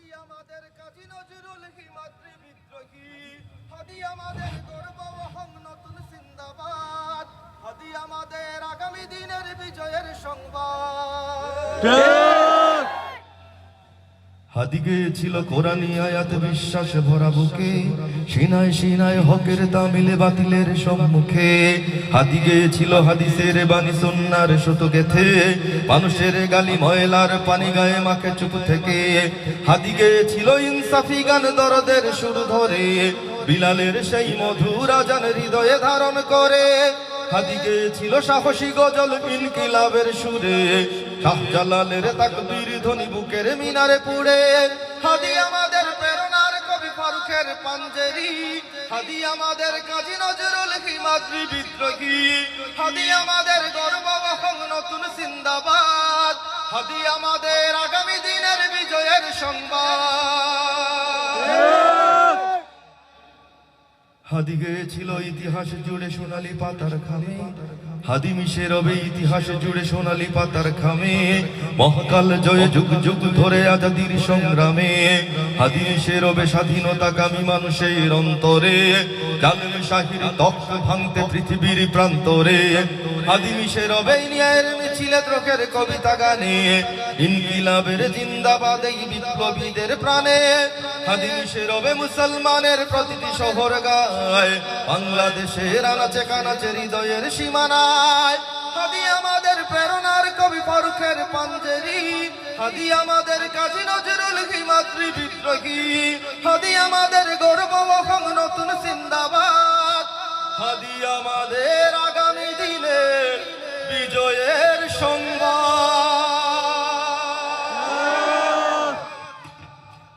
হাদি আমাদের কাজী নজরুল হিমাদ্রি বিদ্রোহী। হাদি আমাদের গর্ব অহং নতুন সিন্দাবাদ। হাদি আমাদের আগামী দিনের বিজয়ের সংবাদ। হাদিগে ছিল কোরআনী আয়াত বিশ্বাস ভরা বুকে। সিনায় সিনায় হকের তামিলে বাতিলের সম্মুখে। হাদিগে ছিল হাদিসের বাণী সন্ন্যার শত গেথে মানুষের গালি ময়লার পানি গায়ে মাকে চুপ থেকে। হাদিগে ছিল ইনসাফি গান দরদের সুর ধরে। বিলালের সেই মধুর আজান হৃদয়ে ধারণ করে। হাদিগে ছিল সাহসী গজল ইনকিলাবের সুরে। শাহজালালের তাকবীর ধ্বনি বুকের মিনারে পুড়ে। হাদি আমাদের প্রেরণার কবি ফারুকের পাঞ্জেরি। হাদি আমাদের কাজী নজরুল হিমাদ্রি বিদ্রোহী। হাদি আমাদের গর্ব অহং নতুন সিন্দাবাদ। হাদি আমাদের আগামী দিনের বিজয়ের সংবাদ। হাদিগে ছিল ইতিহাস জুড়ে সোনালি পাতার খামে। হাদি মিশে রবে ইতিহাস জুড়ে সোনালি পাতার খামে। মহাকাল জয়ে যুগ যুগ ধরে আজাদির সংগ্রামে। হাদি মিশে রবে স্বাধীনতা কামী মানুষের অন্তরে। জালেম শাহির দক্ষ ভাঙতে পৃথিবীর প্রান্তরে। মিশে রবে মিছিলে দ্রোকের কবিতা গানে, ইনকিলাবের জিন্দাবাদ এই বিপ্লবীদের প্রাণে মিশে রবে মুসলমানের প্রতিটি শহর গায় বাংলাদেশের আনাচে কানাচে হৃদয়ের সীমানায়। হাদি আমাদের প্রেরণার কবি ফারুকের পাঞ্জেরি হাদি আমাদের কাজী নজরুল হিমাদ্রি বিদ্রোহী হাদি আমাদের